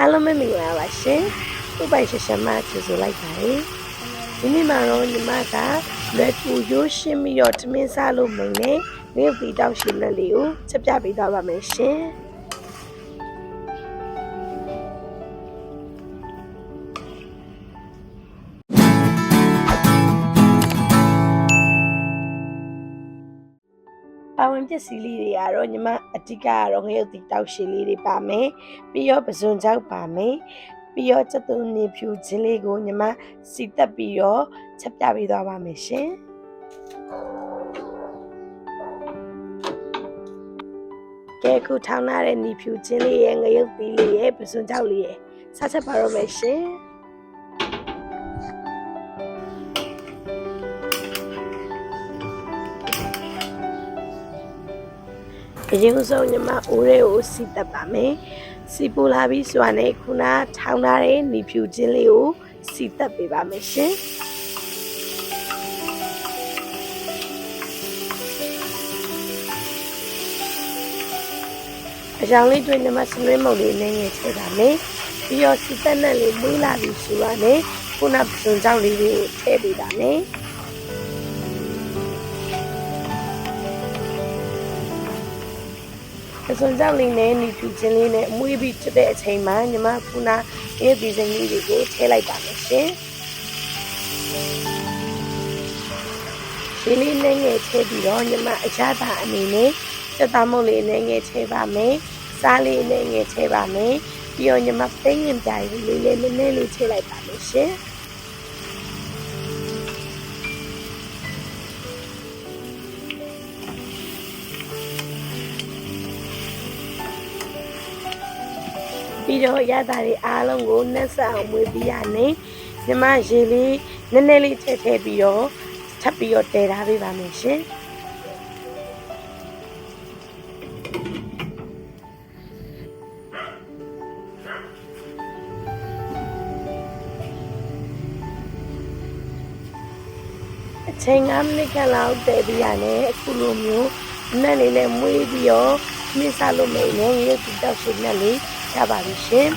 အားလုံးပဲမင်္ဂလာပါရှင်ဥပိုင်ရှရှမကျေးဇူးလိုက်ပါတယ်ဒီနေ့မှာတော့ညီမကလက်ကူရိုးရှင်းပြီးတော့ထမင်းစားလို့မိန်နဲ့ငရုတ်တီတောက်ရှိလက်လေးကိုချက်ပြပေးသွားပါမယ်ရှင် ပါဝင်ပစ္စည်းလေးတွေကတော့ညီမအတိကကတော့ငရုတ်တီတောက်ရှိလေးတွေပါမယ်ပြီးတော့ပဇွန်ကြောက်ပါမယ်ပြီးတော့စက်သွနေဖြူချင်းလေးကိုညီမစီတက်ပြီးတော့ချက်ပြပေးသွားပါမယ်ရှင်ကဲခုထောင်းထားတဲ့နေဖြူချင်းလေးရဲ့ငရုတ်တီလေးရဲ့ပဇွန်ကြောက်လေးရဲ့ဆက်ချက်ပါတော့မယ်ရှင် အရင်ဆုံးညီမအိုးလေးကိုစီတက်ပါမယ်စီပူလာပြီးစွာနဲ့ခုနထောင်းထားတဲ့နေဖြူချင်းလေးကိုစီတက်ပေးပါမယ်ရှင်အကြောင်းလေးတွေ့ညီမစနွေးမုံလေးနည်းငယ်ထည့်ပါမယ်ပြီးတော့စီတက်နဲ့လေးမွေးလာပြီးဆိုရနဲ့ခုနပစုံကြောက်လေးကိုထည့်ပေးပါမယ် အစွန်ကြောက်လေးနဲ့နေဖြူချင်းလေးနဲ့အမွေးပြီးဖြစ်တဲ့အချိန်မှာညီမခုနအေးဒီဇိုင်းလေးတွေကိုထည့်လိုက်ပါမယ်ရှင်။ဒီလေးနဲ့ငယ်ထည့်ပြီးတော့ညီမအရသာအနေနဲ့စက်သားမုတ်လေးနဲ့ငယ်ထည့်ပါမယ်။စားလေးနဲ့ငယ်ထည့်ပါမယ်။ပြီးတော့ညီမပိန်းငင်ပြားလေးလေးလေးနည်းနည်းလေးထည့်လိုက်ပါမယ်ရှင်။ ပြီးတော့ရတာတွေအားလုံးကိုနှက်ဆက်အောင်မွေးပြီးရနေမြမရေလေးနည်းနည်းလေးထည့်ထည့်ပြီးတော့ထပ်ပြီးတော့တည်ထားပေးပါမယ်ရှင်အချိန်9မိနစ်ခန့်လောက်တည်ပြီးရနေအခုလိုမျိုးနက်လေးနဲ့မွေးပြီးတော့မြင့်စားလို့မယ်နေရုပ်တိတောက်ရှိနက်လေး ရပါပြီရှင်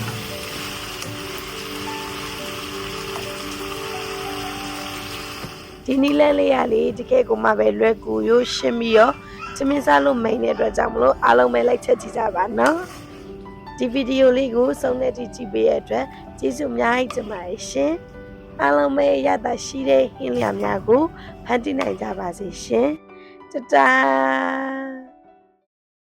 ဒီနီလန်းလေးရလေတကယ်ကိုမှပဲလွယ်ကူရိုးရှင်းပြီးတော့သမင်းစားလို့မိန်တဲ့အတွက်ကြောင့်မလို့အားလုံးပဲလိုက်ချက်ကြည့်ကြပါနော်ဒီဗီဒီယိုလေးကိုစုံနဲ့ကြည့်ကြည့်ပေးရတဲ့အတွက်ကျေးဇူးအများကြီးတင်ပါတယ်ရှင်အားလုံးပဲရတာရှိတဲ့ဟင်းလျာများကိုဖန်တီးနိုင်ကြပါစေရှင်တတား